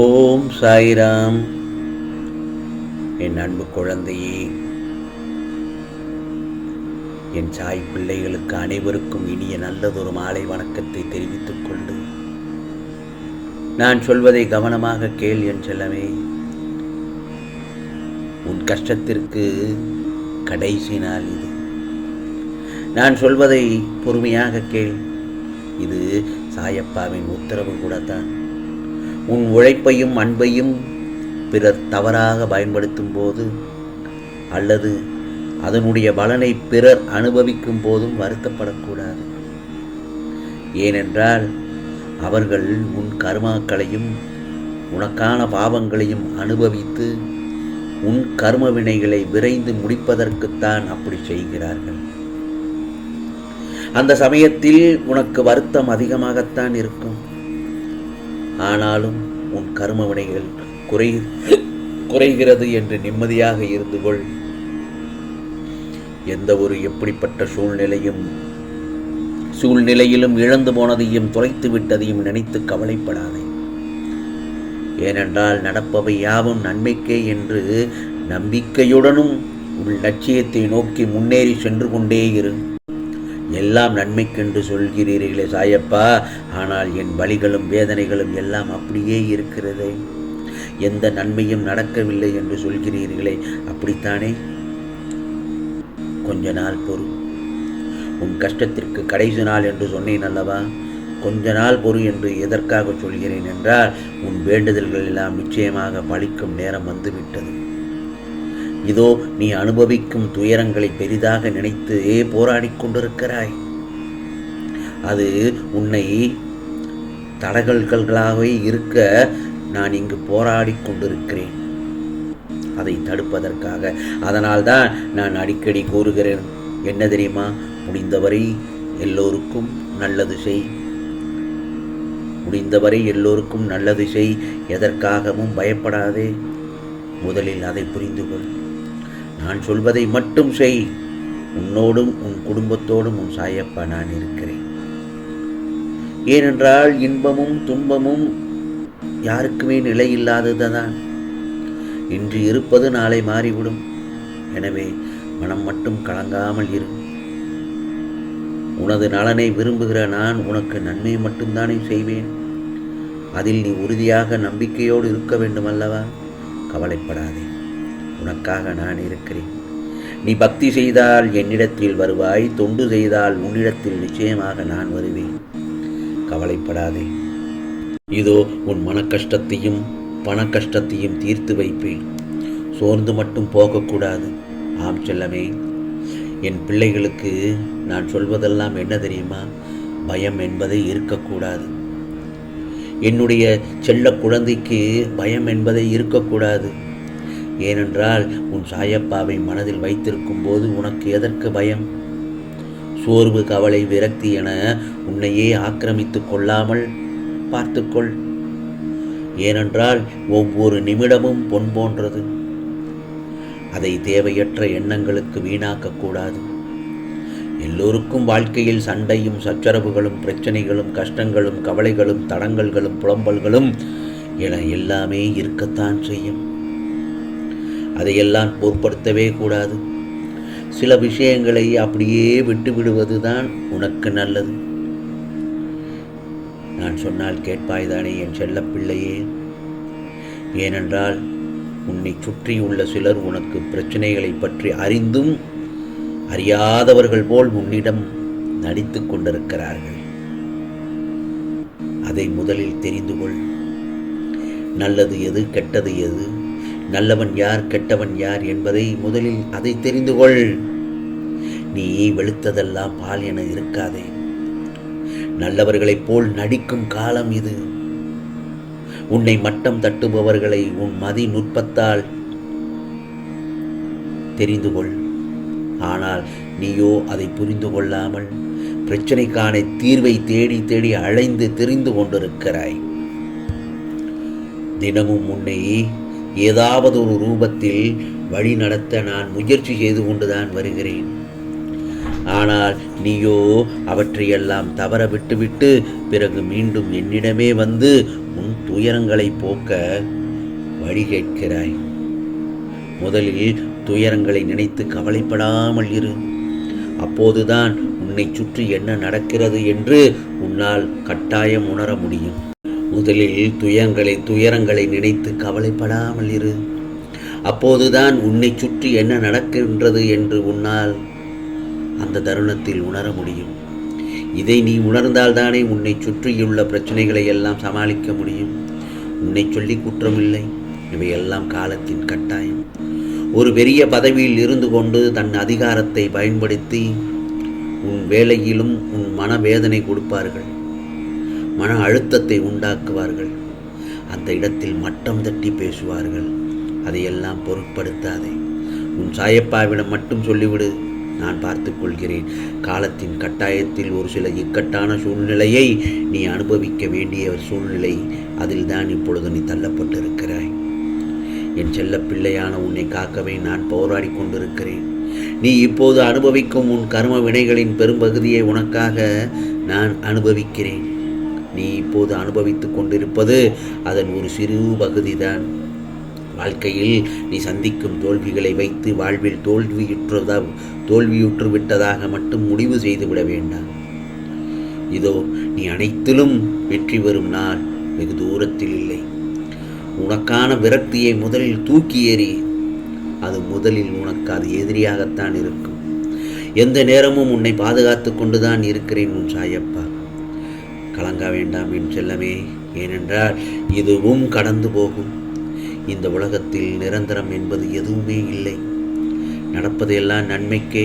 ஓம் சாய்ராம். என் அன்பு குழந்தையே என் சாய் பிள்ளைகளுக்கு அனைவருக்கும் இனிய நல்லதொரு மாலை வணக்கத்தை தெரிவித்துக் கொண்டு நான் சொல்வதை கவனமாக கேள் என் செல்லமே. உன் கஷ்டத்திற்கு கடைசி நாள் இது. நான் சொல்வதை பொறுமையாக கேள். இது சாயப்பாவின் உத்தரவு கூடத்தான். உன் உழைப்பையும் அன்பையும் பிறர் தவறாக பயன்படுத்தும் போது அல்லது அதனுடைய பலனை பிறர் அனுபவிக்கும் போதும் வருத்தப்படக்கூடாது. ஏனென்றால் அவர்கள் உன் கர்மாக்களையும் உனக்கான பாவங்களையும் அனுபவித்து உன் கர்ம வினைகளை விரைந்து முடிப்பதற்குத்தான் அப்படி செய்கிறார்கள். அந்த சமயத்தில் உனக்கு வருத்தம் அதிகமாகத்தான் இருக்கும். ஆனாலும் உன் கர்ம வினைகள் குறை குறைகிறது என்று நிம்மதியாக இருந்து கொள். எந்த ஒரு எப்படிப்பட்ட சூழ்நிலையும் சூழ்நிலையிலும் இழந்து போனதையும் தொலைத்து விட்டதையும் நினைத்து கவலைப்படாதே. ஏனென்றால் நடப்பவை யாவும் நன்மைக்கே என்று நம்பிக்கையுடனும் உள் லட்சியத்தை நோக்கி முன்னேறி சென்று கொண்டே இரு. எல்லாம் நன்மைக்கென்று சொல்கிறீர்களே சாயப்பா. ஆனால் என் வழிகளும் வேதனைகளும் எல்லாம் அப்படியே இருக்கிறது. எந்த நன்மையும் நடக்கவில்லை என்று சொல்கிறீர்களே. அப்படித்தானே? கொஞ்ச நாள் பொறு. உன் கஷ்டத்திற்கு கடைசி நாள் என்று சொன்னேன் அல்லவா? கொஞ்ச நாள் பொறு என்று எதற்காக சொல்கிறேன் என்றால் உன் வேண்டுதல்கள் எல்லாம் நிச்சயமாக பழிக்கும் நேரம் வந்துவிட்டது. இதோ நீ அனுபவிக்கும் துயரங்களை பெரிதாக நினைத்து போராடிக் கொண்டிருக்கிறாய். அது உன்னை தடகல்களாகவே இருக்க நான் இங்கு போராடிக் கொண்டிருக்கிறேன். அதை தடுப்பதற்காக. அதனால்தான் நான் அடிக்கடி கூறுகிறேன் என்ன தெரியுமா? முடிந்தவரை எல்லோருக்கும் நல்லது செய். முடிந்தவரை எல்லோருக்கும் நல்லது செய். எதற்காகவும் பயப்படாதே. முதலில் அதை புரிந்து கொள் நான் சொல்வதை மட்டும் செய். உன்னோடும் உன் குடும்பத்தோடும் உன் சாயப்பா நான் இருக்கிறேன். ஏனென்றால் இன்பமும் துன்பமும் யாருக்குமே நிலை இல்லாததுதான். இன்று இருப்பது நாளை மாறிவிடும். எனவே மனம் மட்டும் கலங்காமல் இரு. உனது நலனை விரும்புகிற நான் உனக்கு நன்மை மட்டும்தானே செய்வேன். அதில் நீ உறுதியாக நம்பிக்கையோடு இருக்க வேண்டுமல்லவா? கவலைப்படாதே. உனக்காக நான் இருக்கிறேன். நீ பக்தி செய்தால் என்னிடத்தில் வருவாய் தொண்டு செய்தால் உன்னிடத்தில் நிச்சயமாக நான் வருவேன். கவலைப்படாதே. இதோ உன் மன கஷ்டத்தையும் பண கஷ்டத்தையும் தீர்த்து வைப்பேன். சோர்ந்து மட்டும் போகக்கூடாது. ஆம் செல்லமே. என் பிள்ளைகளுக்கு நான் சொல்வதெல்லாம் என்ன தெரியுமா? பயம் என்பதை இருக்கக்கூடாது. என்னுடைய செல்ல குழந்தைக்கு பயம் என்பதை இருக்கக்கூடாது. ஏனென்றால் உன் சாயப்பாவை மனதில் வைத்திருக்கும் போது உனக்கு எதற்கு பயம்? சோர்வு கவலை விரக்தி என உன்னையே ஆக்கிரமித்து கொள்ளாமல் பார்த்துக்கொள். ஏனென்றால் ஒவ்வொரு நிமிடமும் பொன் போன்றது. அதை தேவையற்ற எண்ணங்களுக்கு வீணாக்கக்கூடாது எல்லோருக்கும் வாழ்க்கையில் சண்டையும் சச்சரவுகளும் பிரச்சனைகளும் கஷ்டங்களும் கவலைகளும் தடங்கல்களும் புலம்பல்களும் என எல்லாமே இருக்கத்தான் செய்யும். அதையெல்லாம் பொருட்படுத்தவே கூடாது. சில விஷயங்களை அப்படியே விட்டு விடுவதுதான் உனக்கு நல்லது. நான் சொன்னால் கேட்பாய்தானே என் செல்லப்பிள்ளையே. ஏனென்றால் உன்னை சுற்றியுள்ள சிலர் உனக்கு பிரச்சனைகளை பற்றி அறிந்தும் அறியாதவர்கள் போல் உன்னிடம் நடித்து கொண்டிருக்கிறார்கள். அதை முதலில் தெரிந்து கொள். நல்லது எது கெட்டது எது? நல்லவன் யார் கெட்டவன் யார் என்பதை முதலில் அதை தெரிந்து கொள். நீ வெளுத்ததெல்லாம் பால் என இருக்காதே. நல்லவர்களைப் போல் நடிக்கும் காலம் இது. உன்னை மட்டம் தட்டுபவர்களை உன் மதி நுட்பத்தால் தெரிந்து கொள். ஆனால் நீயோ அதை புரிந்து கொள்ளாமல் பிரச்சனைக்கான தீர்வை தேடி தேடி அழைந்து தெரிந்து கொண்டிருக்கிறாய். தினமும் உன்னை ஏதாவது ஒரு ரூபத்தில் வழி நடத்த நான் முயற்சி செய்து கொண்டுதான் வருகிறேன். ஆனால் நீயோ அவற்றையெல்லாம் தவற விட்டுவிட்டு பிறகு மீண்டும் என்னிடமே வந்து உன் துயரங்களை போக்க வழி கேட்கிறாய். முதலில் துயரங்களை நினைத்து கவலைப்படாமல் இரு. அப்போதுதான் உன்னை சுற்றி என்ன நடக்கிறது என்று உன்னால் கட்டாயம் உணர முடியும். முதலில் துயரங்களை துயரங்களை நினைத்து கவலைப்படாமல் இரு. அப்போதுதான் உன்னை சுற்றி என்ன நடக்கின்றது என்று உன்னால் அந்த தருணத்தில் உணர முடியும். இதை நீ உணர்ந்தால்தானே உன்னை சுற்றியுள்ள பிரச்சனைகளை எல்லாம் சமாளிக்க முடியும். உன்னை சொல்லி குற்றமில்லை. இவையெல்லாம் காலத்தின் கட்டாயம். ஒரு பெரிய பதவியில் இருந்து கொண்டு தன் அதிகாரத்தை பயன்படுத்தி உன் வேலையிலும் உன் மனவேதனை கொடுப்பார்கள். மன அழுத்தத்தை உண்டாக்குவார்கள். அந்த இடத்தில் மட்டம் தட்டி பேசுவார்கள். அதையெல்லாம் பொருட்படுத்தாதே. உன் சாயப்பாவிடம் மட்டும் சொல்லிவிடு. நான் பார்த்துக்கொள்கிறேன் காலத்தின் கட்டாயத்தில் ஒரு சில இக்கட்டான சூழ்நிலையை நீ அனுபவிக்க வேண்டிய ஒரு சூழ்நிலை அதில்தான் இப்பொழுது நீ தள்ளப்பட்டிருக்கிறாய். என் செல்ல பிள்ளையான உன்னை காக்கவே நான் போராடி கொண்டிருக்கிறேன். நீ இப்போது அனுபவிக்கும் உன் கர்ம வினைகளின் பெரும்பகுதியை உனக்காக நான் அனுபவிக்கிறேன். நீ இப்போது அனுபவித்து கொண்டிருப்பது அதன் ஒரு சிறு பகுதிதான். வாழ்க்கையில் நீ சந்திக்கும் தோல்விகளை வைத்து வாழ்வில் தோல்வியுற்றதா தோல்வியுற்று விட்டதாக மட்டும் முடிவு செய்துவிட வேண்டாம். இதோ நீ அனைத்திலும் வெற்றி வரும் நாள் வெகு தூரத்தில் இல்லை. உனக்கான விரக்தியை முதலில் தூக்கி ஏறி அது முதலில் உனக்கு அது எதிரியாகத்தான் இருக்கும். எந்த நேரமும் உன்னை பாதுகாத்து கொண்டுதான் இருக்கிறேன் உன் சாயப்பா. கலங்க வேண்டாம் என் செல்லமே ஏனென்றால் இதுவும் கடந்து போகும். இந்த உலகத்தில் நிரந்தரம் என்பது எதுவுமே இல்லை. நடப்பதெல்லாம் நன்மைக்கே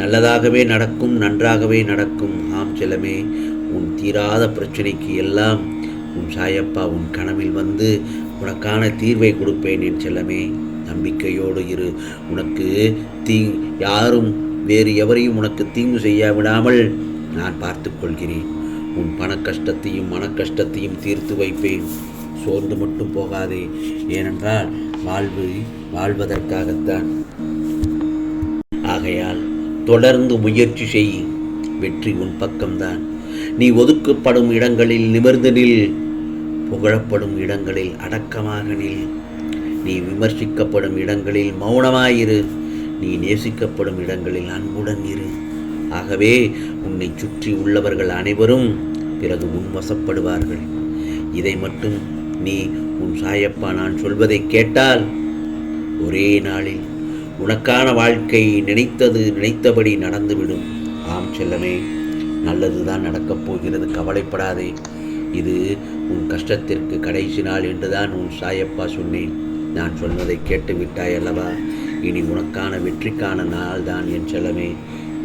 நல்லதாகவே நடக்கும் நன்றாகவே நடக்கும். ஆம் செல்லமே உன் தீராத பிரச்சனைக்கு எல்லாம் உன் சாயப்பா உன் கனவில் வந்து உனக்கான தீர்வை கொடுப்பேன் என் செல்லமே. நம்பிக்கையோடு இரு. உனக்கு தீ யாரும் வேறு எவரையும் உனக்கு தீங்கு செய்ய விடாமல் நான் பார்த்து கொள்கிறேன் உன் பண கஷ்டத்தையும் மன கஷ்டத்தையும் தீர்த்து வைப்பேன். சோர்ந்து மட்டும் போகாதே. ஏனென்றால் வாழ்வு வாழ்வதற்காகத்தான். ஆகையால் தொடர்ந்து முயற்சி செய். வெற்றி உன் பக்கம்தான். நீ ஒதுக்கப்படும் இடங்களில் நிமிர்ந்து நில். புகழப்படும் இடங்களில் அடக்கமாக நில். நீ விமர்சிக்கப்படும் இடங்களில் மௌனமாயிரு. நீ நேசிக்கப்படும் இடங்களில் அன்புடன் இரு. ஆகவே உன்னை சுற்றி உள்ளவர்கள் அனைவரும் பிறகு உன் வசப்படுவார்கள் இதை மட்டும் நீ உன் சாயப்பா நான் சொல்வதை கேட்டால் ஒரே நாளில் உனக்கான வாழ்க்கை நினைத்தது நினைத்தபடி நடந்துவிடும். ஆம் செல்லமே நல்லதுதான் நடக்கப் போகிறது. கவலைப்படாதே. இது உன் கஷ்டத்திற்கு கடைசி நாள் என்றுதான் உன் சாயப்பா சொன்னேன். நான் சொன்னதை கேட்டு விட்டாய் அல்லவா? இனி உனக்கான வெற்றிக்கான நாள் தான் என் செல்லமே.